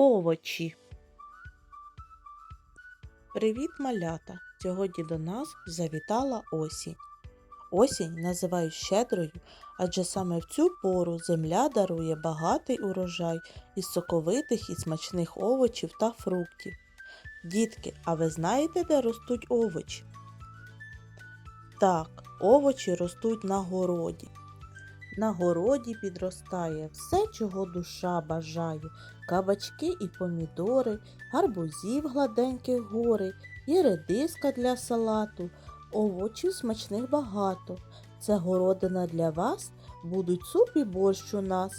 Овочі. Привіт, малята! Сьогодні до нас завітала осінь. Осінь називають щедрою, адже саме в цю пору земля дарує багатий урожай із соковитих і смачних овочів та фруктів. Дітки, а ви знаєте, де ростуть овочі? Так, овочі ростуть на городі. На городі підростає все, чого душа бажає, кабачки і помідори, гарбузів гладеньких гори, і редиска для салату, овочів смачних багато. Це городина для вас, будуть суп і борщ у нас,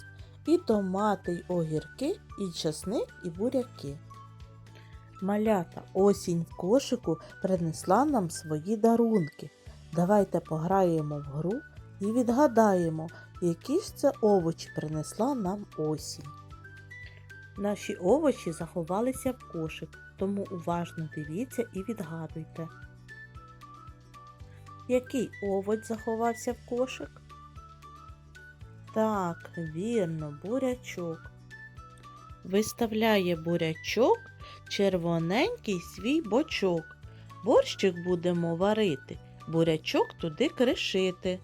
і томати, й огірки, і часник, і буряки. Малята, осінь в кошику принесла нам свої дарунки. Давайте пограємо в гру і відгадаємо, які ж це овочі принесла нам осінь. Наші овочі заховалися в кошик, тому уважно дивіться і відгадуйте. Який овоч заховався в кошик? Так, вірно, бурячок. Виставляє бурячок червоненький свій бочок. Борщик будемо варити, бурячок туди кришити.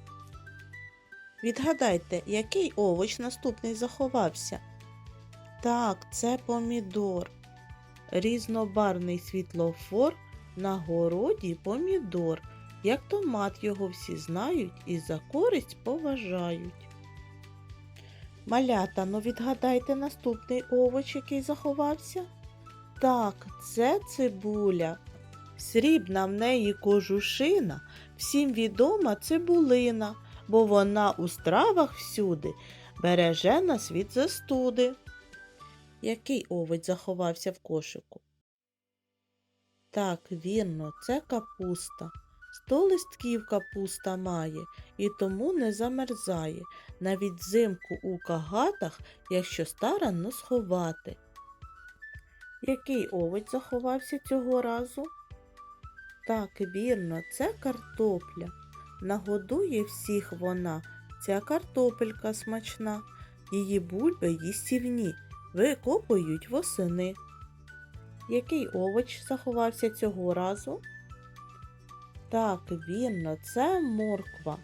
Відгадайте, який овоч наступний заховався? Так, це помідор. Різнобарний світлофор на городі помідор. Як томат його всі знають і за користь поважають. Малята, ну відгадайте наступний овоч, який заховався? Так, це цибуля. Срібна в неї кожушина, всім відома цибулина бо вона у стравах всюди береже нас від застуди. Який овоч заховався в кошику? Так, вірно, це капуста. Сто листків капуста має і тому не замерзає, навіть взимку у кагатах, якщо старанно сховати. Який овоч заховався цього разу? Так, вірно, це картопля. Нагодує всіх вона, ця картопелька смачна, її бульби їстівні, викопують восени. Який овоч заховався цього разу? Так, вірно, це морква.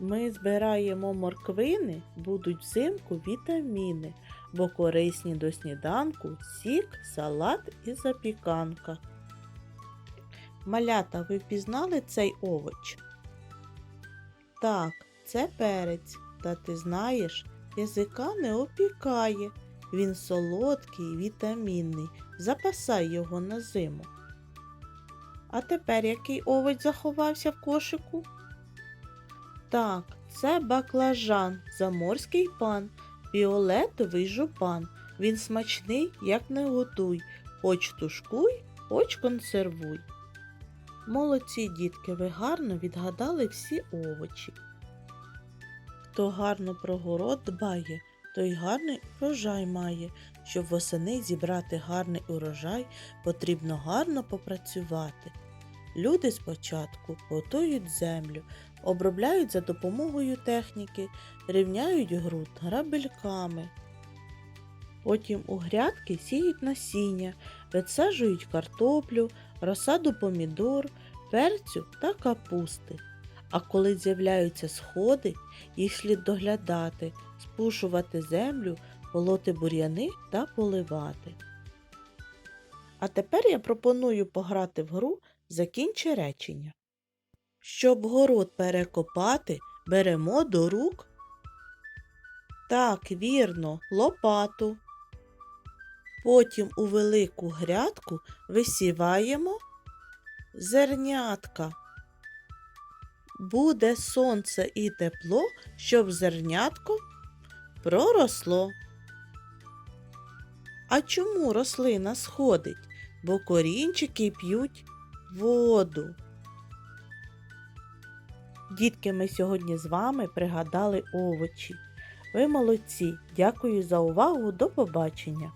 Ми збираємо морквини, будуть взимку вітаміни, бо корисні до сніданку сік, салат і запіканка. Малята, ви впізнали цей овоч? Так, це перець, та ти знаєш, язика не опікає. Він солодкий, вітамінний, запасай його на зиму. А тепер який овоч заховався в кошику? Так, це баклажан, заморський пан, фіолетовий жупан. Він смачний, як не готуй, хоч тушкуй, хоч консервуй. Молодці дітки, ви гарно відгадали всі овочі. Хто гарно про город дбає, той гарний урожай має. Щоб восени зібрати гарний урожай, потрібно гарно попрацювати. Люди спочатку готують землю, обробляють за допомогою техніки, рівняють ґрунт грабельками. Потім у грядки сіють насіння, висаджують картоплю, розсаду помідор, перцю та капусти. А коли з'являються сходи, їх слід доглядати, спушувати землю, полоти бур'яни та поливати. А тепер я пропоную пограти в гру Закінчи речення. Щоб город перекопати, беремо до рук. Так, вірно, лопату. Потім у велику грядку висіваємо зернятка. Буде сонце і тепло, щоб зернятко проросло. А чому рослина сходить? Бо корінчики п'ють воду. Дітки, ми сьогодні з вами пригадали овочі. Ви молодці. Дякую за увагу. До побачення!